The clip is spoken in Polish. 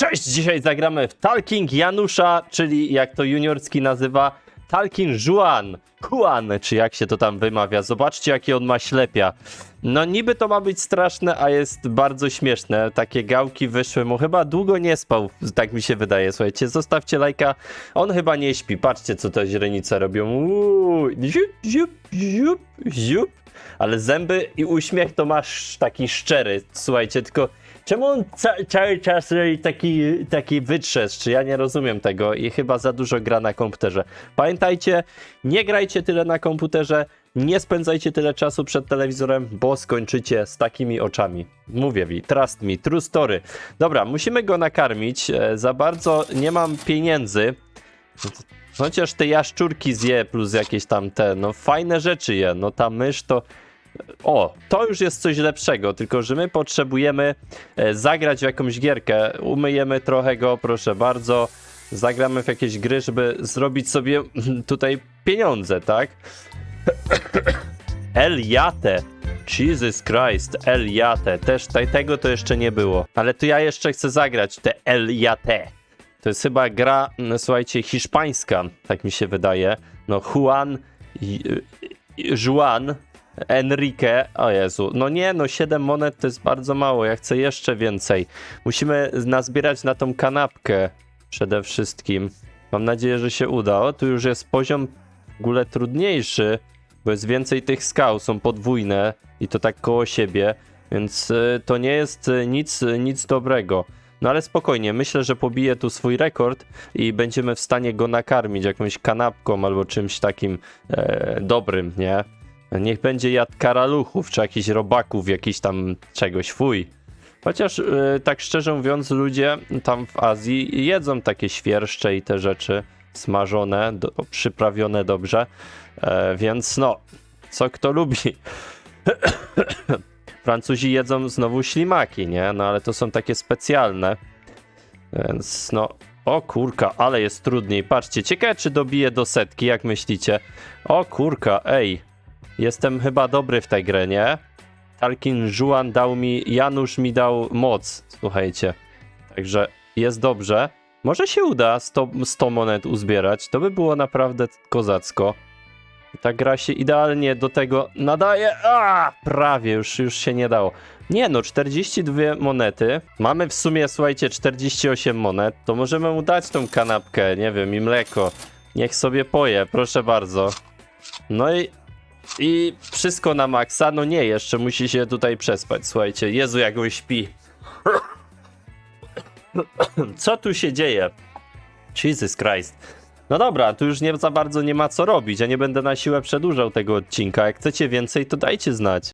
Cześć, dzisiaj zagramy w Talking Janusza, czyli jak to juniorski nazywa, Talking Juan, Juan, czy jak się to tam wymawia. Zobaczcie, jakie on ma ślepia. No niby to ma być straszne, a jest bardzo śmieszne. Takie gałki wyszły mu. Chyba długo nie spał, tak mi się wydaje. Słuchajcie, zostawcie lajka. On chyba nie śpi. Patrzcie, co te źrenice robią. Ziup, ziup, ziup, ziup. Ale zęby i uśmiech to masz taki szczery. Słuchajcie, tylko czemu on ca cały czas taki, taki wytrzeszcz? Ja nie rozumiem tego i chyba za dużo gra na komputerze. Pamiętajcie, nie grajcie tyle na komputerze, nie spędzajcie tyle czasu przed telewizorem, bo skończycie z takimi oczami. Mówię wi, trust me, true story. Dobra, musimy go nakarmić. E, za bardzo nie mam pieniędzy. Chociaż te jaszczurki zje plus jakieś tam te, no fajne rzeczy je. No ta mysz to... O, to już jest coś lepszego, tylko że my potrzebujemy e, zagrać w jakąś gierkę. Umyjemy trochę go, proszę bardzo. Zagramy w jakieś gry, żeby zrobić sobie tutaj pieniądze, tak? Eliate. Jesus Christ, Eliate. Też te- tego to jeszcze nie było. Ale to ja jeszcze chcę zagrać te Eliate. To jest chyba gra, no, słuchajcie, hiszpańska, tak mi się wydaje. No Juan, J- Juan, Enrique, o Jezu, no nie, no 7 monet to jest bardzo mało, ja chcę jeszcze więcej. Musimy nazbierać na tą kanapkę przede wszystkim. Mam nadzieję, że się uda. O, tu już jest poziom w ogóle trudniejszy, bo jest więcej tych skał, są podwójne i to tak koło siebie, więc y, to nie jest y, nic, y, nic dobrego. No ale spokojnie, myślę, że pobije tu swój rekord i będziemy w stanie go nakarmić jakąś kanapką albo czymś takim e, dobrym, nie? Niech będzie jadł karaluchów czy jakichś robaków, jakiś tam czegoś, fuj. Chociaż e, tak szczerze mówiąc, ludzie tam w Azji jedzą takie świerszcze i te rzeczy smażone, do, przyprawione dobrze, e, więc no, co kto lubi. Francuzi jedzą znowu ślimaki, nie? No ale to są takie specjalne. Więc no. O kurka, ale jest trudniej. Patrzcie, ciekawe czy dobiję do setki, jak myślicie? O kurka, ej. Jestem chyba dobry w tej grze, nie? Talkin Juan dał mi, Janusz mi dał moc, słuchajcie. Także jest dobrze. Może się uda 100, 100 monet uzbierać. To by było naprawdę kozacko. Ta gra się idealnie do tego nadaje. A, prawie, już, już się nie dało. Nie no, 42 monety. Mamy w sumie, słuchajcie, 48 monet. To możemy mu dać tą kanapkę, nie wiem, i mleko. Niech sobie poje, proszę bardzo. No i, i wszystko na maksa. No nie, jeszcze musi się tutaj przespać, słuchajcie. Jezu, jak on śpi. Co tu się dzieje? Jesus Christ. No dobra, tu już nie za bardzo nie ma co robić. Ja nie będę na siłę przedłużał tego odcinka. Jak chcecie więcej, to dajcie znać.